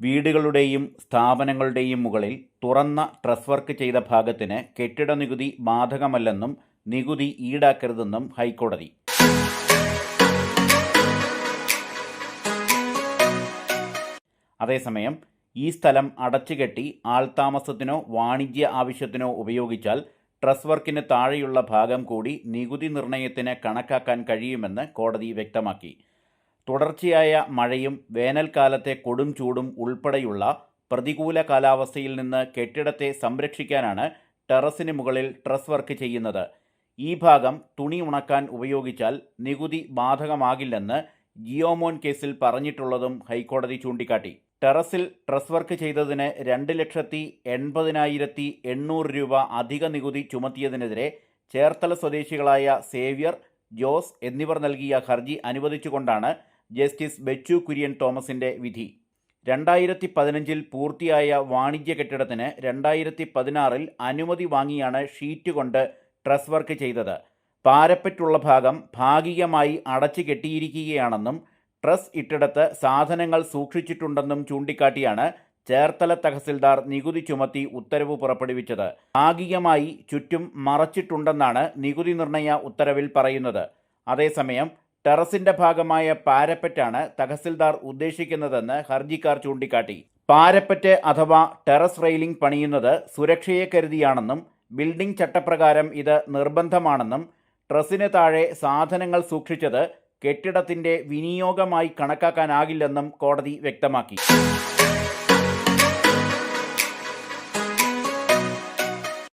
വീടുകളുടെയും സ്ഥാപനങ്ങളുടെയും മുകളിൽ തുറന്ന ട്രസ് വർക്ക് ചെയ്ത ഭാഗത്തിന് കെട്ടിട നികുതി ബാധകമല്ലെന്നും നികുതി ഈടാക്കരുതെന്നും ഹൈക്കോടതി. അതേസമയം ഈ സ്ഥലം അടച്ചുകെട്ടി ആൾതാമസത്തിനോ വാണിജ്യ ആവശ്യത്തിനോ ഉപയോഗിച്ചാൽ ട്രസ് വർക്കിന് താഴെയുള്ള ഭാഗം കൂടി നികുതി നിർണയത്തിന് കണക്കാക്കാൻ കഴിയുമെന്ന് കോടതി വ്യക്തമാക്കി. തുടർച്ചയായ മഴയും വേനൽക്കാലത്തെ കൊടും ചൂടും ഉൾപ്പെടെയുള്ള പ്രതികൂല കാലാവസ്ഥയിൽ നിന്ന് കെട്ടിടത്തെ സംരക്ഷിക്കാനാണ് ടെറസിന് മുകളിൽ ട്രസ് വർക്ക് ചെയ്യുന്നത്. ഈ ഭാഗം തുണി ഉണക്കാൻ ഉപയോഗിച്ചാൽ നികുതി ബാധകമാകില്ലെന്ന് ജിയോമോൻ കേസിൽ പറഞ്ഞിട്ടുള്ളതും ഹൈക്കോടതി ചൂണ്ടിക്കാട്ടി. ടെറസിൽ ട്രസ് വർക്ക് ചെയ്തതിന് രണ്ട് ലക്ഷത്തി എൺപതിനായിരത്തി എണ്ണൂറ് രൂപ അധിക നികുതി ചുമത്തിയതിനെതിരെ ചേർത്തല സ്വദേശികളായ സേവ്യർ ജോസ് എന്നിവർ നൽകിയ ഹർജി അനുവദിച്ചുകൊണ്ടാണ് ജസ്റ്റിസ് ബെച്ചു കുര്യൻ തോമസിന്റെ വിധി. രണ്ടായിരത്തി പതിനഞ്ചിൽ പൂർത്തിയായ വാണിജ്യ കെട്ടിടത്തിന് രണ്ടായിരത്തി പതിനാറിൽ അനുമതി വാങ്ങിയാണ് ഷീറ്റ് കൊണ്ട് ട്രസ് വർക്ക് ചെയ്തത്. പാരപ്പറ്റുള്ള ഭാഗം ഭാഗികമായി അടച്ചു കെട്ടിയിരിക്കുകയാണെന്നും ട്രസ് ഇട്ടിടത്ത് സാധനങ്ങൾ സൂക്ഷിച്ചിട്ടുണ്ടെന്നും ചൂണ്ടിക്കാട്ടിയാണ് ചേർത്തല തഹസിൽദാർ നികുതി ചുമത്തി ഉത്തരവ് പുറപ്പെടുവിച്ചത്. ഭാഗികമായി ചുറ്റും മറച്ചിട്ടുണ്ടെന്നാണ് നികുതി നിർണയ ഉത്തരവിൽ പറയുന്നത്. അതേസമയം ടെറസിന്റെ ഭാഗമായ പാരപ്പറ്റാണ് തഹസിൽദാർ ഉദ്ദേശിക്കുന്നതെന്ന് ഹർജിക്കാർ ചൂണ്ടിക്കാട്ടി. പാരപ്പറ്റ് അഥവാ ടെറസ് റെയിലിംഗ് പണിയുന്നത് സുരക്ഷയെ കരുതിയാണെന്നും ബിൽഡിംഗ് ചട്ടപ്രകാരം ഇത് നിർബന്ധമാണെന്നും ട്രസ്സിന് താഴെ സാധനങ്ങൾ സൂക്ഷിച്ചത് കെട്ടിടത്തിന്റെ വിനിയോഗമായി കണക്കാക്കാനാകില്ലെന്നും കോടതി വ്യക്തമാക്കി.